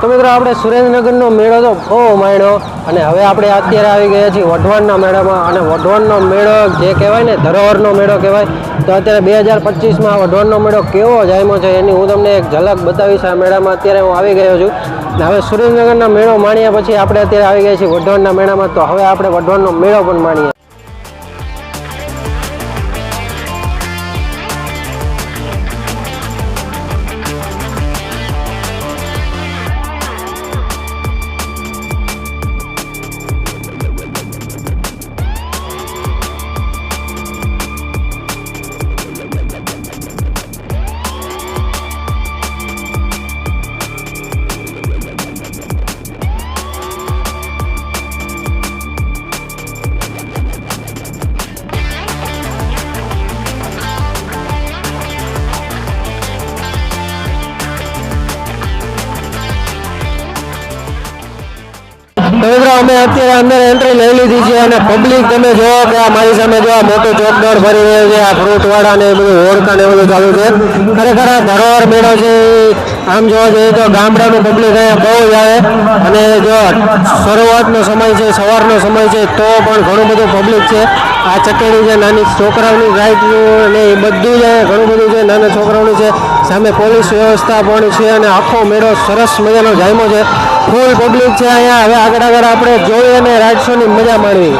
તો મિત્રો આપણે સુરેન્દ્રનગરનો મેળો તો બહુ માણ્યો અને હવે આપણે અત્યારે આવી ગયા છીએ વઢવાણના મેળામાં અને વઢવાણનો મેળો જે કહેવાય ને ધરોહરનો મેળો કહેવાય, તો અત્યારે બે હજાર પચીસમાં વઢવાણનો મેળો કેવો જામ્યો છે એની હું તમને એક ઝલક બતાવીશ. આ મેળામાં અત્યારે હું આવી ગયો છું. હવે સુરેન્દ્રનગરના મેળો માણ્યા પછી આપણે અત્યારે આવી ગયા છીએ વઢવાણના મેળામાં, તો હવે આપણે વઢવાણનો મેળો પણ માણીએ. અમે અત્યારે અંદર એન્ટ્રી લઈ લીધી છે અને પબ્લિક તમે જોવો કે આ મારી સામે જો આ મોટો ચોકદોડ ફરી રહ્યો છે, આ ફ્રૂટવાળા ને બધું હોડકા ને બધું ચાલુ છે. ખરેખર આ ધરોહર મેળો છે આમ જોવા જઈએ તો ગામડાનું પબ્લિક અહીંયા બહુ જ આવે. અને જો શરૂઆતનો સમય છે, સવારનો સમય છે, તો પણ ઘણું બધું પબ્લિક છે. આ ચકેડી છે, નાની છોકરાઓની રાઈટનું ને એ બધું જ ઘણું બધું છે, નાના છોકરાઓનું છે. સામે પોલીસ વ્યવસ્થા પણ છે અને આખો મેળો સરસ મજાનો જામ્યો છે. ફૂલ પબ્લિક છે અહીંયા. હવે આગળ આગળ આપણે જોઈએ અને રાઈડ શોની મજા માણવી.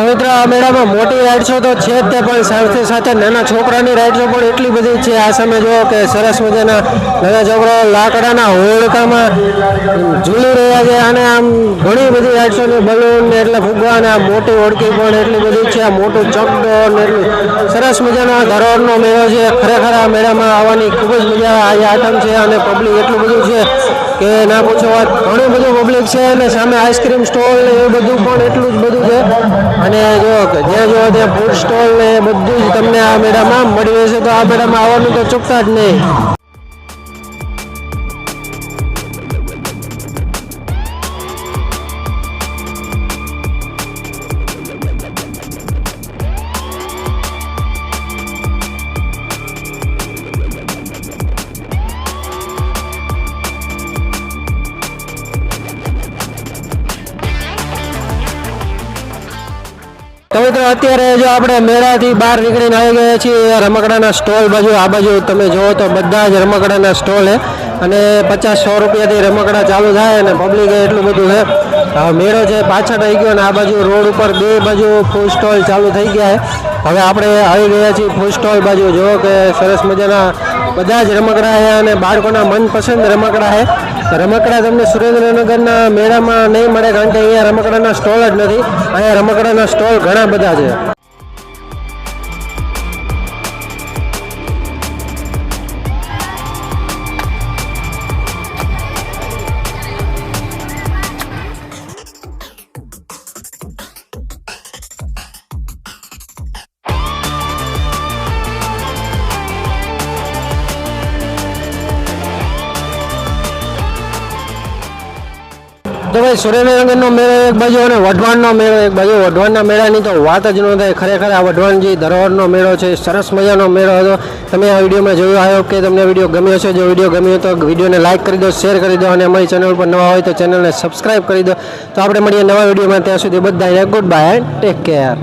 તો મિત્રો આ મેળામાં મોટી રાઇડ્સો તો છે જ તે પણ સાથે સાથે નાના છોકરાની રાઇડ્સો પણ એટલી બધી છે. આ સામે જુઓ કે સરસ મજાના નાના છોકરાઓ લાકડાના હોળકામાં ઝૂલી રહ્યા છે. અને આમ ઘણી બધી રાઇડ્સો બલૂન ને એટલે ફુગ્ગા અને આ મોટી હોડકી પણ એટલી બધી છે. આ મોટું ચકડોળ ને એટલું સરસ મજાનો ધરોહરનો મેળો છે. ખરેખર આ મેળામાં આવવાની ખૂબ જ મજા આજે આઠમ છે. અને પબ્લિક એટલું બધું છે કે ના પૂછો વાત. ઘણું બધું પબ્લિક છે. અને સામે આઈસ્ક્રીમ સ્ટોલ ને એવું બધું પણ એટલું જ બધું અને જો જે જો ફૂડ સ્ટોલ ને બધું જ તમને આ મેળામાં મળી રહેશે, તો આ મેળામાં આવવાનું તો ચૂકતા જ નહીં. તો અત્યારે જો આપણે મેળાથી બહાર નીકળીને આવી ગયા છીએ, રમકડાના સ્ટોલ બાજુ, આ બાજુ તમે જુઓ તો બધા જ રમકડાના સ્ટોલ હે અને પચાસ સો રૂપિયાથી રમકડા ચાલુ થાય અને પબ્લિક એટલું બધું છે. મેળો છે પાછળ આવી ગયો અને આ બાજુ રોડ ઉપર બે બાજુ ફૂડ સ્ટોલ ચાલુ થઈ ગયા છે. હવે આપણે આવી ગયા છીએ ફૂડ સ્ટોલ બાજુ. જુઓ કે સરસ મજાના બધા જ રમકડા છે અને બાળકોના મનપસંદ રમકડા છે. રમકડા તમને સુરેન્દ્રનગરના મેળામાં નહીં મળે કારણ કે અહીંયા રમકડાના સ્ટોલ જ નથી. અહીંયા રમકડાના સ્ટોલ ઘણા બધા છે. તો સુરેન્દ્રનગરનો મેળો એક બાજુ અને વઢવાણનો મેળો એક બાજુ. વઢવાણના મેળાની તો વાત જ ન થાય. ખરેખર આ વઢવાણજી ધરોહરનો મેળો છે. સરસ મજાનો મેળો હતો. તમે આ વિડીયોમાં જોયું આવ્યો કે તમને વીડિયો ગમ્યો છે જો વીડિયો ગમ્યો તો વિડીયોને લાઇક કરી દો, શેર કરી દો અને અમારી ચેનલ પર નવા હોય તો ચેનલને સબસ્ક્રાઇબ કરી દો. તો આપણે મળીએ નવા વિડીયોમાં. ત્યાં સુધી બધાને good bye and take care.